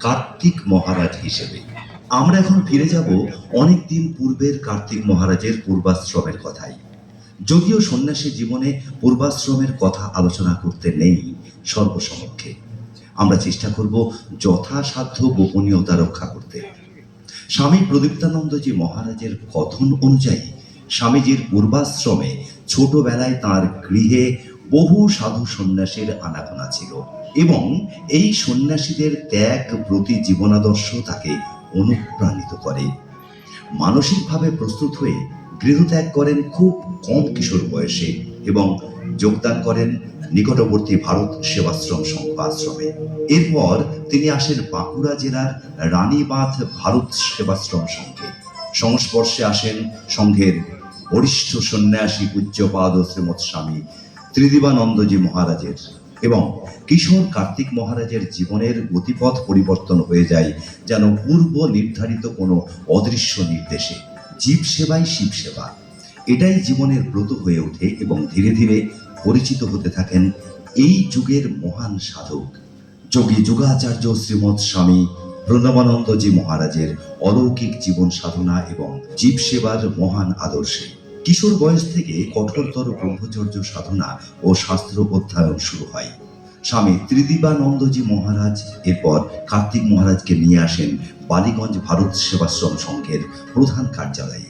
কার্তিক মহারাজ হিসেবে। আমরা এখন ফিরে যাব অনেক দিন পূর্বের কার্তিক মহারাজের পূর্বাশ্রমের কথাই যদিও সন্ন্যাসী জীবনে পূর্বাশ্রমের কথা আলোচনা করতে নেই সর্বসমক্ষে। আমরা চেষ্টা করব যথাসাধ্য গোপনীয়তা রক্ষা করতে। স্বামী প্রদীপ্তানন্দজি মহারাজের কথন অনুযায়ী স্বামীজির পূর্বাশ্রমে ছোটবেলায় তার গৃহে বহু সাধু সন্ন্যাসীর আনাগোনা ছিল এবং এই সন্ন্যাসীদের ত্যাগ প্রতি জীবনাদর্শ তাকে অনুপ্রাণিত করে। মানসিকভাবে প্রস্তুত হয়ে গৃহত্যাগ করেন খুব কম কিশোর বয়সে এবং যোগদান করেন নিকটবর্তী ভারত সেবাশ্রম সংঘ এরপর তিনি আসেন বাঁকুড়া জেলার রানীবাঁধ ভারত সেবাশ্রম সংঘে। সংস্পর্শে আসেন সংঘের বরিষ্ঠ সন্ন্যাসী পূজ্যপাদ শ্রীমৎ স্বামী ত্রিদিবানন্দজি মহারাজের এবং কিশোর কার্তিক মহারাজের জীবনের গতিপথ পরিবর্তন হয়ে যায় যেন পূর্ব নির্ধারিত কোনো অদৃশ্য নির্দেশে। জীব সেবাই শিব সেবা। এটাই জীবনের ব্রত হয়ে ওঠে এবং ধীরে ধীরে পরিচিত হতে থাকেন এই যুগের মহান সাধক। যোগী যুগাচার্য শ্রীমৎ স্বামী প্রণবানন্দজি মহারাজের অলৌকিক জীবন সাধনা এবং জীব সেবার মহান আদর্শে। কিশোর বয়স থেকে কঠোরতর ব্রহ্মচর্য সাধনা ও শাস্ত্র অধ্যয়ন শুরু হয়। স্বামী ত্রিদিবানন্দজি মহারাজ এরপর কার্তিক মহারাজকে নিয়ে আসেন বালিগঞ্জ ভারত সেবাশ্রম সংঘের প্রধান কার্যালয়ে।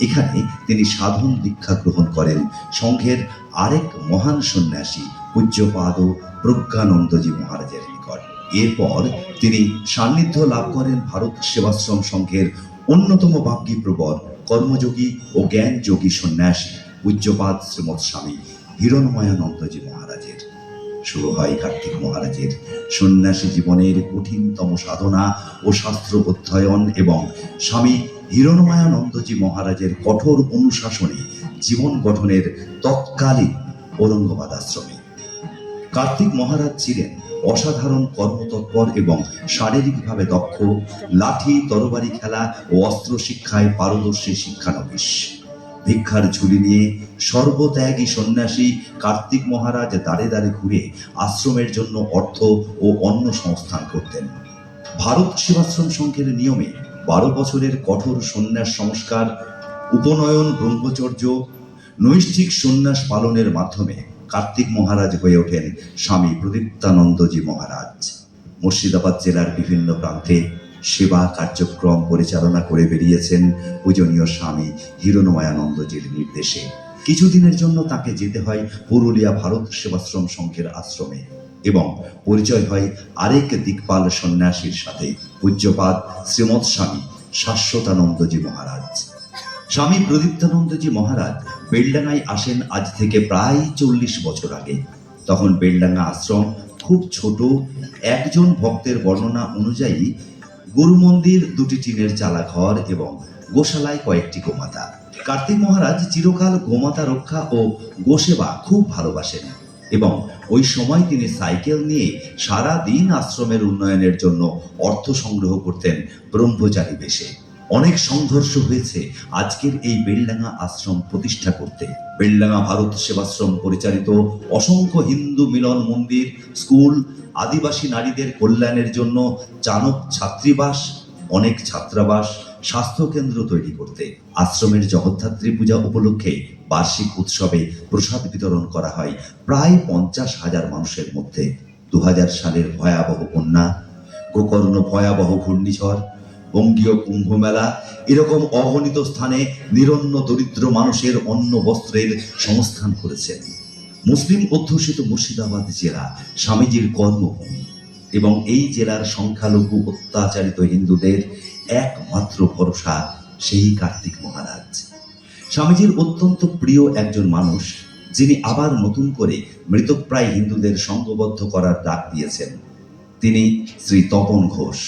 এখানে তিনি সাধন দীক্ষা গ্রহণ করেন সংঘের আরেক মহান সন্ন্যাসী পূজ্যপাদ প্রজ্ঞানন্দজি মহারাজের নিকট। এরপর তিনি সান্নিধ্য লাভ করেন ভারত সেবাশ্রম সংঘের অন্যতম বাগ্যী প্রবর কর্মযোগী ও জ্ঞান যোগী সন্ন্যাসী পূজ্যপাদ শ্রীমৎ স্বামী হিরণময়ানন্দজি মহারাজের। শুরু হয় কার্তিক মহারাজের সন্ন্যাসী জীবনের কঠিনতম সাধনা ও শাস্ত্র অধ্যয়ন এবং স্বামী হিরণময়ানন্দজি মহারাজের কঠোর অনুশাসনে জীবন গঠনের তৎকালীন ঔরঙ্গাবাদ আশ্রমে। কার্তিক মহারাজ ছিলেন অসাধারণ কর্মতৎপর এবং শারীরিকভাবে দক্ষ, লাঠি, তরবারি খেলা ও অস্ত্র শিক্ষায় পারদর্শী শিক্ষানবিশ। ভিক্ষার ঝুলি নিয়ে সর্বত্যাগী সন্ন্যাসী কার্তিক মহারাজ দাঁড়ে দাঁড়ে ঘুরে আশ্রমের জন্য অর্থ ও অন্য সংস্থান করতেন। ভারত সেবাশ্রম সংঘের নিয়মে বারো বছরের কঠোর সন্ন্যাস সংস্কার, উপনয়ন, ব্রহ্মচর্য, নৈষ্ঠিক সন্ন্যাস পালনের মাধ্যমে কার্তিক মহারাজ হয়ে ওঠেন স্বামী প্রদীপ্তানন্দজি মহারাজ। মুর্শিদাবাদ জেলার বিভিন্ন প্রান্তে সেবা কার্যক্রম পরিচালনা করে বেরিয়েছেন পূজনীয় স্বামী হিরণময়ানন্দজির নির্দেশে। কিছুদিনের জন্য তাকে যেতে হয় পুরুলিয়া ভারত সেবাশ্রম সংঘের আশ্রমে এবং পরিচয় হয় আরেক দিকপাল সন্ন্যাসীর সাথে পূজ্যপাদ শ্রীমৎ স্বামী শাশ্বতানন্দজি মহারাজ। স্বামী প্রদীপ্তানন্দজি মহারাজ বেলডাঙ্গায় আসেন আজ থেকে প্রায় চল্লিশ বছর আগে। তখন বেলডাঙ্গা আশ্রম খুব ছোট। একজন ভক্তের বর্ণনা অনুযায়ী গুরু মন্দির, দুটি টিনের চালা ঘর এবং গোশালায় কয়েকটি গোমাতা। কার্তিক মহারাজ চিরকাল গোমাতা রক্ষা ও গোসেবা খুব ভালোবাসেন এবং ওই সময় তিনি সাইকেল নিয়ে সারা দিন আশ্রমের উন্নয়নের জন্য অর্থ সংগ্রহ করতেন ব্রহ্মচারী বেশে। অনেক সংঘর্ষ হয়েছে আজকের এই বেলডাঙ্গা আশ্রম প্রতিষ্ঠা করতে। বেলডাঙ্গা ভারত সেবাশ্রম পরিচালিত অসংখ্য হিন্দু মিলন মন্দির, স্কুল, আদিবাসী নারীদের কল্যাণের জন্য চাণক ছাত্রীবাস, অনেক ছাত্রাবাস স্বাস্থ্য কেন্দ্র তৈরি করতে। আশ্রমের জগদ্ধাত্রী পূজা উপলক্ষে বার্ষিক উৎসবে প্রসাদ বিতরণ করা হয় প্রায় পঞ্চাশ হাজার মানুষের মধ্যে। দু হাজার সালের ভয়াবহ বন্যা, গোকর্ণ ভয়াবহ ঘূর্ণিঝড় বঙ্গীয় কুম্ভ মেলা এরকম অগণিত স্থানে নিরন্ন দরিদ্র মানুষের অন্ন বস্ত্রের সংস্থান করেছেন। মুসলিম অধ্যুষিত মুর্শিদাবাদ জেলা স্বামীজির কর্মভূমি এবং এই জেলার সংখ্যালঘু অত্যাচারিত হিন্দুদের একমাত্র ভরসা সেই কার্তিক মহারাজ। স্বামীজির অত্যন্ত প্রিয় একজন মানুষ, যিনি আবার নতুন করে মৃতপ্রায় হিন্দুদের সঙ্গবদ্ধ করার ডাক দিয়েছেন। তিনি শ্রী তপন ঘোষ।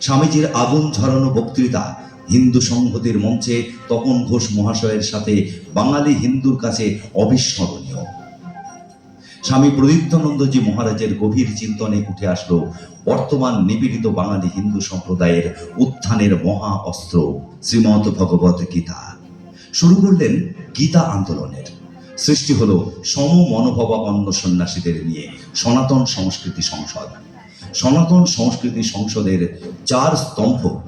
স্বামীজির আগুন ঝরানো বক্তৃতা হিন্দু সংহতির মঞ্চে তপন ঘোষ মহাশয়ের সাথে বাঙালি হিন্দুর কাছে অবিস্মরণীয়। স্বামী প্রদীপ্তানন্দজি মহারাজের গভীর চিন্তনে উঠে আসলো বর্তমান নিপীড়িত বাঙালি হিন্দু সম্প্রদায়ের উত্থানের মহা অস্ত্র, শ্রীমৎ ভগবত গীতা। শুরু করলেন গীতা আন্দোলনের। সৃষ্টি হলো সম মনোভাবাপন্ন সন্ন্যাসীদের নিয়ে সনাতন সংস্কৃতি সংসদ। সনাতন সংস্কৃতি সংসদের চার স্তম্ভ।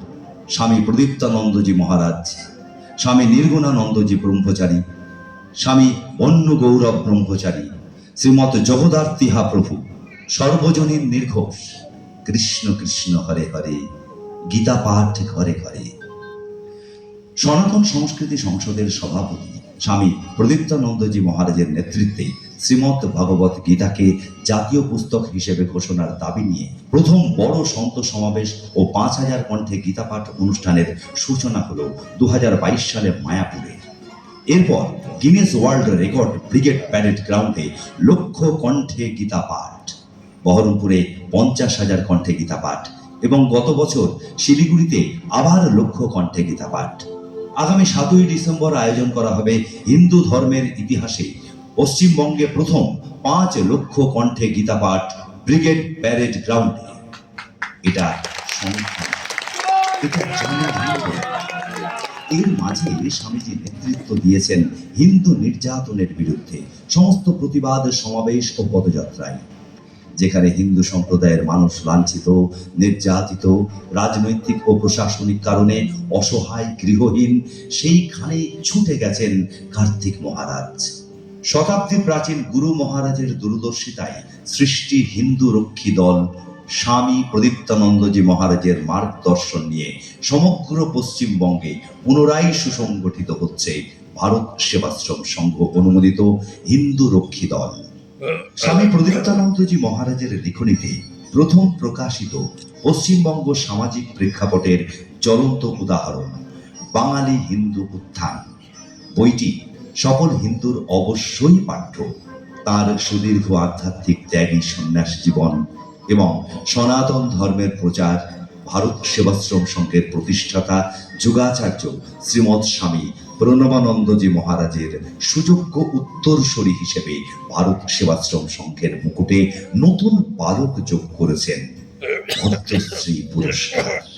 স্বামী প্রদীপ্তানন্দজি মহারাজ, স্বামী নির্গুণানন্দজি ব্রহ্মচারী, স্বামী বন্য গৌরব ব্রহ্মচারী শ্রীমত শ্রীমৎ জগদার্তিহা প্রভু, সর্বজনীন নির্ঘোষ, কৃষ্ণ কৃষ্ণ হরে হরে, গীতা পাঠ ঘরে ঘরে। সনাতন সংস্কৃতি সংসদের সভাপতি স্বামী প্রদীপ্তানন্দজি মহারাজের নেতৃত্বে শ্রীমৎ ভগবত গীতাকে জাতীয় পুস্তক হিসেবে ঘোষণার দাবি নিয়ে প্রথম বড় সন্ত সমাবেশ ও পাঁচ হাজার কণ্ঠে গীতা পাঠ অনুষ্ঠানের সূচনা হল দু হাজার বাইশ সালে মায়াপুরে। এরপর Guinness world record Brigade Parade গ্রাউন্ডে লক্ষ কণ্ঠে গীতা পাঠ বহরমপুরে পঞ্চাশ হাজার কণ্ঠে গীতা পাঠ এবং গত বছর শিলিগুড়িতে আবার লক্ষ কণ্ঠে গীতা পাঠ আগামী সাতই ডিসেম্বর আয়োজন করা হবে হিন্দু ধর্মের ইতিহাসে। পশ্চিমবঙ্গে প্রথম পাঁচ লক্ষ কণ্ঠে গীতা পাঠ ব্রিগেড প্যারেড গ্রাউন্ডে। এটা এটা এর মাঝে স্বামীজি নেতৃত্ব দিয়েছেন হিন্দু নির্যাতনের বিরুদ্ধে। সমস্ত প্রতিবাদ, সমাবেশ ও পদযাত্রায়। যেখানে হিন্দু সম্প্রদায়ের মানুষ লাঞ্ছিত, নির্যাতিত, রাজনৈতিক ও প্রশাসনিক কারণে অসহায়, গৃহহীন, সেইখানে ছুটে গেছেন কার্তিক মহারাজ। শতাব্দী প্রাচীন গুরু মহারাজের দূরদর্শিতায় সৃষ্টি হিন্দু রক্ষী দল স্বামী প্রদীপ্তানন্দজি মহারাজের মার্গদর্শন নিয়ে সমগ্র পশ্চিমবঙ্গে পুনরায় সুসংগঠিত হচ্ছে ভারত সেবাশ্রম সংঘ অনুমোদিত হিন্দু রক্ষী দল। স্বামী প্রদীপ্তানন্দজি মহারাজের লিখনীতে প্রথম প্রকাশিত পশ্চিমবঙ্গ সামাজিক প্রেক্ষাপটের জ্বলন্ত উদাহরণ, বাঙালি হিন্দু উত্থান। বইটি সকল হিন্দুর অবশ্যই পাঠ্য। তার সুদীর্ঘ আধ্যাত্মিক ত্যাগী সন্ন্যাস জীবন এবং সনাতন ধর্মের প্রচার ভারত সেবাশ্রম সংঘের প্রতিষ্ঠাতা যোগাচার্য শ্রীমৎ স্বামী প্রণবানন্দজি মহারাজের সুযোগ্য উত্তরসূরি হিসেবে ভারত সেবাশ্রম সংঘের মুকুটে নতুন পালক যোগ করেছেন ভদ্রশ্রী পুরস্কার।